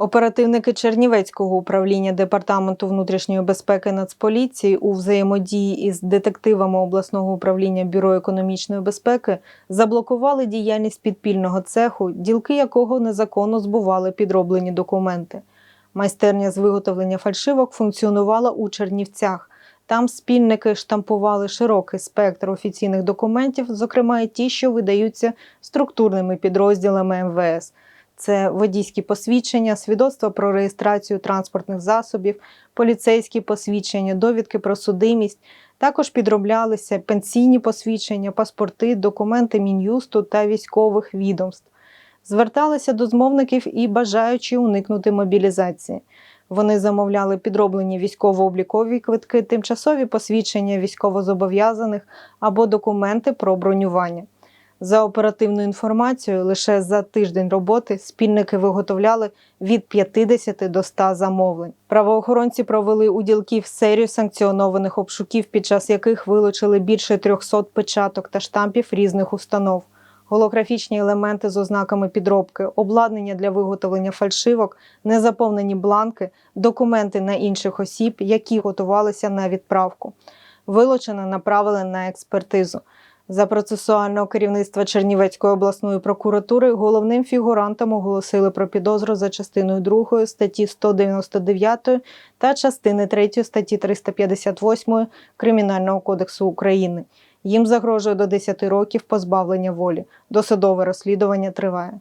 Оперативники Чернівецького управління Департаменту внутрішньої безпеки Нацполіції у взаємодії із детективами обласного управління Бюро економічної безпеки заблокували діяльність підпільного цеху, ділки якого незаконно збували підроблені документи. Майстерня з виготовлення фальшивок функціонувала у Чернівцях. Там спільники штампували широкий спектр офіційних документів, зокрема і ті, що видаються структурними підрозділами МВС. Це водійські посвідчення, свідоцтва про реєстрацію транспортних засобів, поліцейські посвідчення, довідки про судимість. Також підроблялися пенсійні посвідчення, паспорти, документи мін'юсту та військових відомств. Зверталися до змовників і бажаючи уникнути мобілізації. Вони замовляли підроблені військово-облікові квитки, тимчасові посвідчення військовозобов'язаних або документи про бронювання. За оперативною інформацією, лише за тиждень роботи спільники виготовляли від 50 до 100 замовлень. Правоохоронці провели у ділків серію санкціонованих обшуків, під час яких вилучили більше 300 печаток та штампів різних установ. Голографічні елементи з ознаками підробки, обладнання для виготовлення фальшивок, незаповнені бланки, документи на інших осіб, які готувалися на відправку. Вилучено направили на експертизу. За процесуального керівництва Чернівецької обласної прокуратури головним фігурантом оголосили про підозру за частиною 2 статті 199 та частини 3 статті 358 Кримінального кодексу України. Їм загрожує до 10 років позбавлення волі. Досудове розслідування триває.